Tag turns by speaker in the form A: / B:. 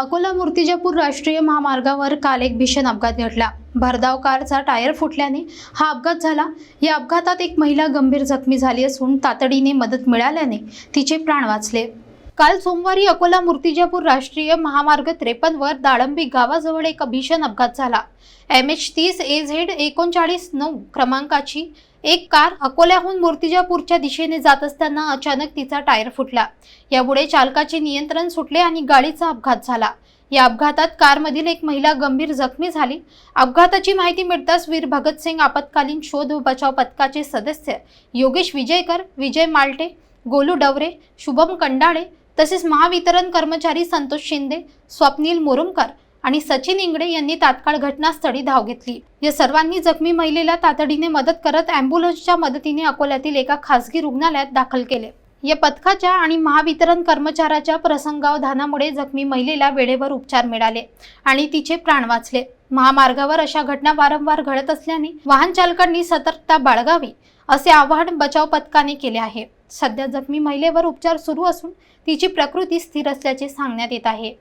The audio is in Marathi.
A: अकोला मूर्तिजापूर राष्ट्रीय महामार्गावर काल एक भीषण अपघात घडला. भरधाव कारचा टायर फुटल्याने हा अपघात झाला. या अपघातात एक महिला गंभीर जखमी झाली असून तातडीने मदत मिळाल्याने तिचे प्राण वाचले. काल सोमवारी अकोला मूर्तिजापूर राष्ट्रीय महामार्ग त्रेपन्नवर दाळंबी गावाजवळ एक भीषण अपघात झाला. एम एच तीस ए झेड एकोणचाळीस नऊ क्रमांकाची एक कार अकोल्याहून मूर्तिजापूरच्या दिशेने जात असताना अचानक तिचा टायर फुटला. यामुळे चालकाचे नियंत्रण सुटले आणि गाडीचा अपघात झाला. या अपघातात कारमधील एक महिला गंभीर जखमी झाली. अपघाताची माहिती मिळताच वीर भगतसिंग आपत्कालीन शोध व बचाव पथकाचे सदस्य योगेश विजयकर विजय मालटे गोलू डवरे शुभम कंडाळे तसेच महावितरण कर्मचारी संतोष शिंदे स्वप्नील मुरुमकर आणि सचिन इंगडे यांनी तात्काळ घटनास्थळी धाव घेतली. या सर्वांनी जखमी महिलेला तातडीने मदत करत अँब्युलन्सच्या मदतीने अकोल्यातील एका खासगी रुग्णालयात दाखल केले. या पथकाच्या आणि महावितरण कर्मचाऱ्याच्या प्रसंगावधानामुळे जखमी महिलेला वेळेवर उपचार मिळाले आणि तिचे प्राण वाचले. महामार्गावर अशा घटना वारंवार घडत असल्याने वाहन चालकांनी सतर्कता बाळगावी असे आवाहन बचाव पथकाने केले आहे. सध्या जखमी महिलेवर उपचार सुरू असून तिची प्रकृती स्थिर असल्याचे सांगण्यात येत आहे.